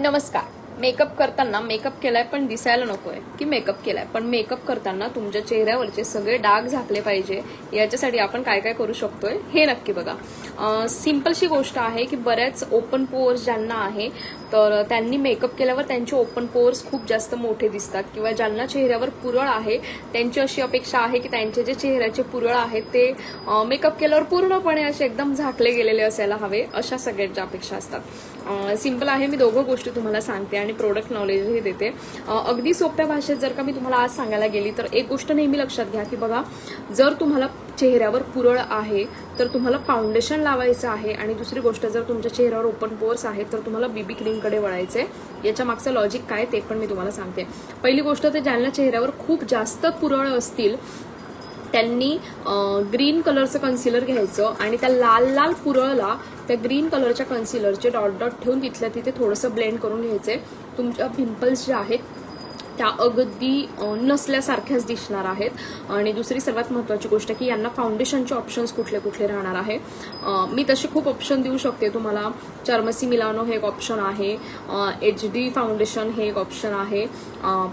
नमस्कार मेकअप करताना मेकअप केलाय पण दिसायला नकोय की मेकअप केलाय. पण मेकअप करताना तुमच्या चेहऱ्यावरचे सगळे डाग झाकले पाहिजे याच्यासाठी आपण काय काय करू शकतोय हे नक्की बघा. सिम्पलशी गोष्ट आहे की बऱ्याच ओपन पोअर्स ज्यांना आहे तर त्यांनी मेकअप केल्यावर त्यांचे ओपन पोअर्स खूप जास्त मोठे दिसतात. किंवा ज्यांना चेहऱ्यावर पुरळ आहे त्यांची अशी अपेक्षा आहे की त्यांचे जे चेहऱ्याचे पुरळ आहेत ते मेकअप केल्यावर पूर्णपणे असे एकदम झाकले गेलेले असायला हवे अशा सगळ्यांच्या अपेक्षा असतात. सिंपल आहे मी दोघं गोष्टी तुम्हाला सांगते आणि प्रोडक्ट नॉलेजही देते. अगदी सोप्या भाषेत जर का मी तुम्हाला आज सांगायला गेली तर एक गोष्ट नेहमी लक्षात घ्या की बघा जर तुम्हाला चेहऱ्यावर पुरळ आहे तर तुम्हाला फाउंडेशन लावायचं आहे आणि दुसरी गोष्ट जर तुमच्या चेहऱ्यावर ओपन पोर्स आहेत तर तुम्हाला बीबी क्रीमकडे वळायचंय. याच्या मागचं लॉजिक काय ते पण मी तुम्हाला सांगते. पहिली गोष्ट तर ज्यांना चेहऱ्यावर खूप जास्त पुरळ असतील त्यांनी ग्रीन कलरचं कन्सिलर घ्यायचं आणि त्या लाल लाल पुरळला त्या ग्रीन कलरच्या कन्सिलरचे डॉट डॉट ठेवून तिथल्या तिथे थोडंसं ब्लेंड करून घ्यायचे तुमच्या पिंपल्स ज्या आहेत त्या अगदी नसल्यासारख्याच दिसणार आहेत. आणि दुसरी सर्वात महत्त्वाची गोष्ट की यांना फाउंडेशनचे ऑप्शन्स कुठले कुठले राहणार आहे. मी तसे खूप ऑप्शन देऊ शकते तुम्हाला. चर्मसी मिलानो हे एक ऑप्शन आहे. एच डी फाउंडेशन हे एक ऑप्शन आहे.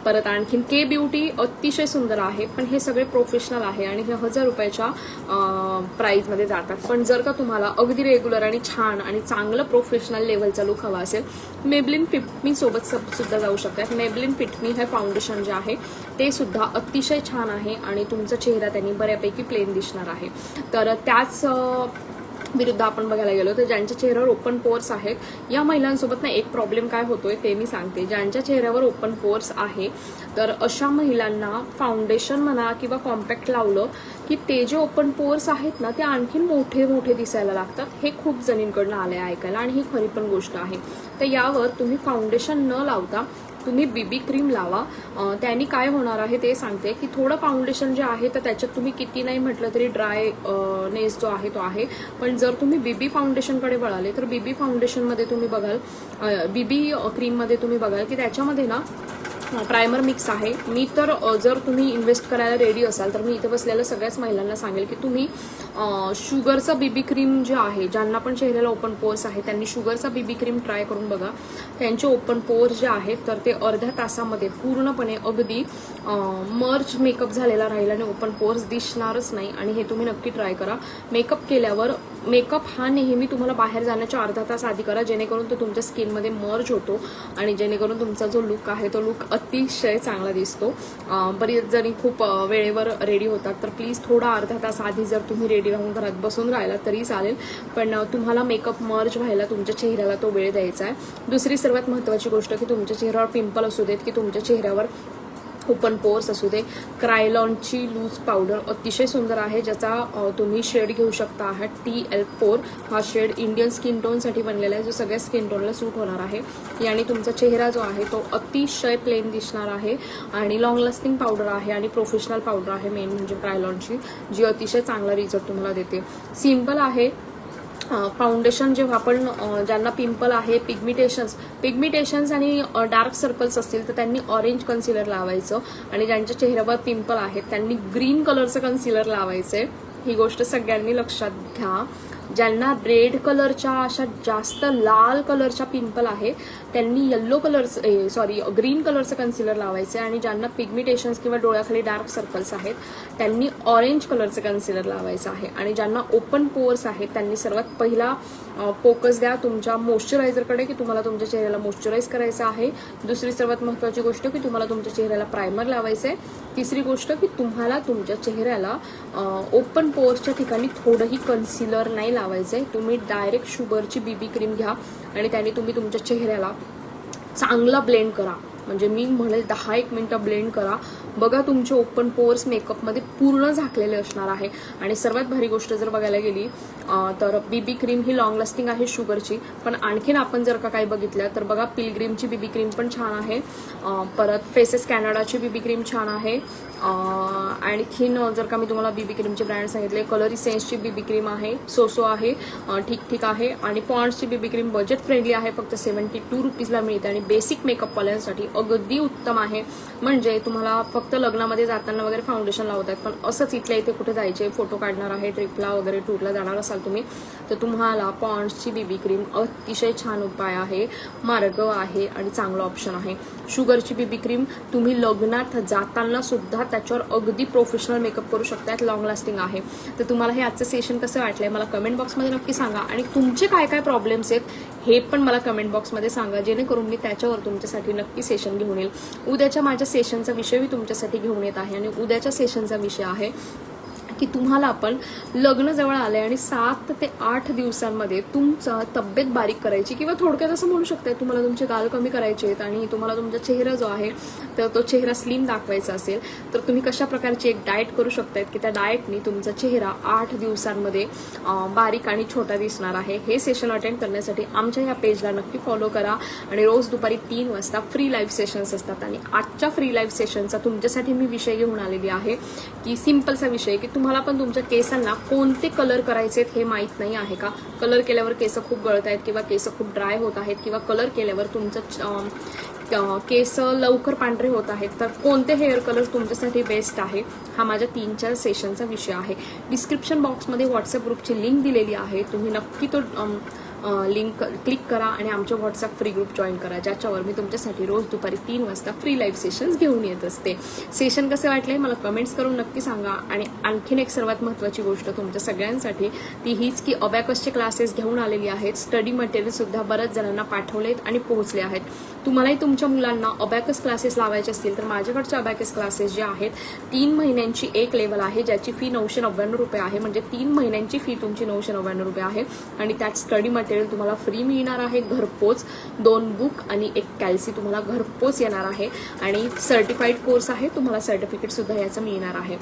परत आणखीन के ब्युटी अतिशय सुंदर आहे. पण हे सगळे प्रोफेशनल आहे आणि हे हजार रुपयाच्या प्राईजमध्ये जातात. पण जर का तुम्हाला अगदी रेग्युलर आणि छान आणि चांगलं प्रोफेशनल लेवलचा लुक हवा असेल मेबलिन पिटमी सोबत सब- सुद्धा जाऊ शकतात मेबलिन पिटमी हे फाउंडेशन जे आहे ते सुद्धा अतिशय छान आहे आणि तुमचा चेहरा त्यांनी बऱ्यापैकी प्लेन दिसणार आहे. तर त्याच विरुद्ध आपण बघायला गेलो तर ज्यांच्या चेहऱ्यावर ओपन पोर्स आहेत या महिलांसोबत ना एक प्रॉब्लेम काय होतोय ते मी सांगते. ज्यांच्या चेहऱ्यावर ओपन पोर्स आहे तर अशा महिलांना फाउंडेशन म्हणा किंवा कॉम्पॅक्ट लावलं की ते जे ओपन पोर्स आहेत ना ते आणखीन मोठे मोठे दिसायला लागतात. हे खूप जणींकडनं आहे ऐकायला आणि ही खरी पण गोष्ट आहे. तर यावर तुम्ही फाउंडेशन न लावता तुम्ही बीबी क्रीम लावा. त्याने काय होणार आहे ते सांगते. की थोडं फाउंडेशन जे आहे तर त्याच्यात तुम्ही किती नाही म्हटलं तरी ड्राय नेस जो आहे तो आहे. पण जर तुम्ही बीबी फाउंडेशनकडे वळाले तर बीबी फाउंडेशनमध्ये तुम्ही बघाल बीबी क्रीममध्ये तुम्ही बघाल की त्याच्यामध्ये ना प्रायमर मिक्स आहे. मी तर जर तुम्ही इन्व्हेस्ट करायला रेडी असाल तर मी इथे बसलेल्या सगळ्याच महिलांना सांगेल की तुम्ही शुगरचं बीबी क्रीम जे आहे ज्यांना पण चेहऱ्याला ओपन पोर्स आहे त्यांनी शुगरचा बीबी क्रीम ट्राय करून बघा. त्यांचे ओपन पोर्स जे आहेत तर ते अर्ध्या तासामध्ये पूर्णपणे अगदी मर्च मेकअप झालेला राहील आणि ओपन पोर्स दिसणारच नाही. आणि हे तुम्ही नक्की ट्राय करा. मेकअप केल्यावर मेकअप हा नेहमी तुम्हाला बाहेर जाण्याच्या अर्धा तास आधी करा जेणेकरून तो तुमच्या स्किनमध्ये मर्ज होतो आणि जेणेकरून तुमचा जो लुक आहे तो लुक अतिशय चांगला दिसतो. अं, जरी जणी खूप वेळेवर रेडी होतात. तर प्लीज थोडा अर्धा तास आधी जर तुम्ही रेडी राहून घरात बसून राहिला तरी चालेल. पण तुम्हाला मेकअप मर्ज व्हायला तुमच्या चेहऱ्याला तो वेळ द्यायचा आहे. दुसरी सर्वात महत्त्वाची गोष्ट की तुमच्या चेहऱ्यावर पिंपल असू देत की तुमच्या चेहऱ्यावर ओपन पोर्स असू दे क्रायलॉनची लूज पावडर अतिशय सुंदर आहे ज्याचा तुम्ही शेड घेऊ शकता आहात. टी एल फोर हा शेड इंडियन स्किन टोनसाठी बनलेला आहे जो सगळ्या स्किन टोनला सूट होणार आहे. याने तुमचा चेहरा जो आहे तो अतिशय प्लेन दिसणार आहे आणि लॉंग लास्टिंग पावडर आहे आणि प्रोफेशनल पावडर आहे मेन म्हणजे क्रायलॉनची जी अतिशय चांगला रिझल्ट तुम्हाला देते. सिंपल आहे फाउंडेशन जेव्हा आपण ज्यांना पिंपल आहे पिग्मिटेशन्स पिग्मिटेशन्स आणि डार्क सर्कल्स असतील तर त्यांनी ऑरेंज कन्सिलर लावायचं. आणि ज्यांच्या चेहऱ्यावर पिंपल आहेत त्यांनी ग्रीन कलरचं कन्सिलर लावायचं आहे ही गोष्ट सगळ्यांनी लक्षात घ्या. ज्यांना रेड कलरच्या अशा जास्त लाल कलरच्या पिंपल आहे त्यांनी येल्लो कलरचं सॉरी ग्रीन कलरचं कन्सिलर लावायचं आणि ज्यांना पिग्मिटेशन्स किंवा डोळ्याखाली डार्क सर्कल्स आहेत त्यांनी ऑरेंज कलरचं कन्सिलर लावायचं आहे. आणि ज्यांना ओपन पोअर्स आहेत त्यांनी सर्वात पहिला फोकस द्या तुमच्या मॉइश्चरायझरकडे की तुम्हाला तुमच्या चेहऱ्याला मॉइश्चराईज करायचं आहे. दुसरी सर्वात महत्त्वाची गोष्ट की तुम्हाला तुमच्या चेहऱ्याला प्रायमर लावायचं आहे तिसरी गोष्ट की तुम्हाला तुमच्या चेहऱ्याला ओपन पोअर्सच्या ठिकाणी थोडंही कन्सिलर नाही लावायचं. आहे तुम्ही डायरेक्ट शुगरची बीबी क्रीम घ्या आणि त्याने तुम्ही तुमच्या चेहऱ्याला चांगला ब्लेंड करा. म्हणजे मी म्हणेल दहा एक मिनटं ब्लेंड करा. बघा तुमचे ओपन पोर्स मेकअपमध्ये पूर्ण झाकलेले असणार आहे. आणि सर्वात भारी गोष्ट जर बघायला गेली तर बीबी क्रीम ही लॉंग लास्टिंग आहे शुगरची. पण आणखीन आपण जर का काही बघितलं तर बघा पिलग्रीमची बीबी क्रीम पण छान आहे. परत फेसेस कॅनडाची बीबी क्रीम छान आहे. आणखीन जर का मी तुम्हाला बीबी क्रीमचे ब्रँड सांगितले कलर सेन्सची बीबी क्रीम आहे सोसो आहे ठीक ठीक आहे. आणि पॉन्ड्सची बीबी क्रीम बजेट फ्रेंडली आहे फक्त सेवन्टी टू रुपीजला मिळते. आणि बेसिक मेकअपवाल्यांसाठी अगदी उत्तम आहे. म्हणजे तुम्हाला फक्त लग्नामध्ये जाताना वगैरे फाउंडेशन लावतात पण असंच इथल्या इथे कुठे जायचे फोटो काढणार आहे ट्रिपला वगैरे टूरला जाणार असाल तुम्ही तर तुम्हाला पॉन्ड्सची बीबी क्रीम अतिशय छान उपाय आहे मार्ग आहे आणि चांगलं ऑप्शन आहे. शुगरची बीबी क्रीम तुम्ही लग्नात जाताना सुद्धा त्याच्यावर अगदी प्रोफेशनल मेकअप करू शकतात लॉंग लास्टिंग आहे. तर तुम्हाला हे आजचं सेशन कसं वाटलंय मला कमेंट बॉक्समध्ये नक्की सांगा. आणि तुमचे काय काय प्रॉब्लेम्स आहेत हे पण मला कमेंट बॉक्समध्ये सांगा जेणेकरून मी त्याच्यावर तुमच्यासाठी नक्की सेशन घेऊन येईल. उद्याच्या माझ्या सेशनचा विषय मी तुमच्यासाठी घेऊन येत आहे आणि उद्याच्या सेशनचा विषय आहे की तुम्हाला आपण लग्न जवळ आलंय आणि सात ते आठ दिवसांमध्ये तुमचा तब्येत बारीक करायची किंवा थोडक्यात असं म्हणू शकते तुम्हाला तुमचे गाल कमी करायचे आहेत आणि तुम्हाला तुमचा चेहरा जो आहे तर तो चेहरा स्लिम दाखवायचा असेल तर तुम्ही कशा प्रकारची एक डाएट करू शकतायत की त्या डाएटनी तुमचा चेहरा आठ दिवसांमध्ये बारीक आणि छोटा दिसणार आहे. हे सेशन अटेंड करण्यासाठी आमच्या या पेजला नक्की फॉलो करा आणि रोज दुपारी तीन वाजता फ्री लाईव्ह सेशन्स असतात. आणि आजच्या फ्री लाईव्ह सेशनचा तुमच्यासाठी मी विषय घेऊन आलेली आहे की सिम्पलचा विषय की तुम्हाला पण तुमच्या केसांना कोणते कलर करायचे हे माहीत नाही आहे का? कलर केल्यावर केस खूप गळत आहेत किंवा केस खूप ड्राय होत आहेत किंवा कलर केल्यावर तुमचं केस लवकर पांढरे होत आहेत. तर कोणते हेअर कलर तुमच्यासाठी बेस्ट आहे? हा माझ्या तीन चार सेशनचा विषय आहे. डिस्क्रिप्शन बॉक्समध्ये व्हॉट्सअप ग्रुपची लिंक दिलेली आहे. तुम्ही नक्की तो लिंक क्लिक करा आणि आमच्या व्हॉट्सअप फ्री ग्रुप जॉईन करा ज्याच्यावर मी तुमच्यासाठी रोज दुपारी तीन वाजता फ्री लाईव्ह सेशन्स घेऊन येत असते. सेशन कसे वाटले मला कमेंट्स करून नक्की सांगा आणि आणखीन एक सर्वात महत्त्वाची गोष्ट तुमच्या सगळ्यांसाठी ती हीच की अबॅकसचे क्लासेस घेऊन आलेली आहेत. स्टडी मटेरियलसुद्धा बऱ्याच जणांना पाठवलेत आणि पोहोचले आहेत. तुम्हालाही तुमच्या मुलांना अबॅकस क्लासेस लावायचे असतील तर माझ्याकडचे अबॅकस क्लासेस जे आहेत तीन महिन्यांची एक लेवल आहे ज्याची फी नऊशे नव्याण्णव रुपये आहे. म्हणजे तीन महिन्यांची फी तुमची नऊशे नव्याण्णव रुपये आहे. आणि त्यात स्टडी मटेरियल तुम्हाला फ्री मिळणार आहे घरपोच दोन बुक आणि एक कॅल्सी तुम्हाला घरपोच येणार आहे. आणि सर्टिफाईड कोर्स आहे. तुम्हाला सर्टिफिकेट सुद्धा याचं मिळणार आहे.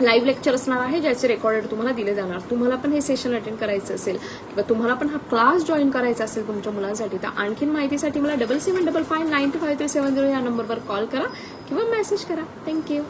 लाईव्ह लेक्चर असणार आहे ज्याचे रेकॉर्डेड तुम्हाला दिले जाणार. तुम्हाला पण हे सेशन अटेंड करायचं असेल किंवा तुम्हाला पण हा क्लास जॉईन करायचा असेल तुमच्या मुलांसाठी तर आणखीन माहितीसाठी मला double seven double five nine two five three seven zero या नंबरवर कॉल करा किंवा मेसेज करा. थँक्यू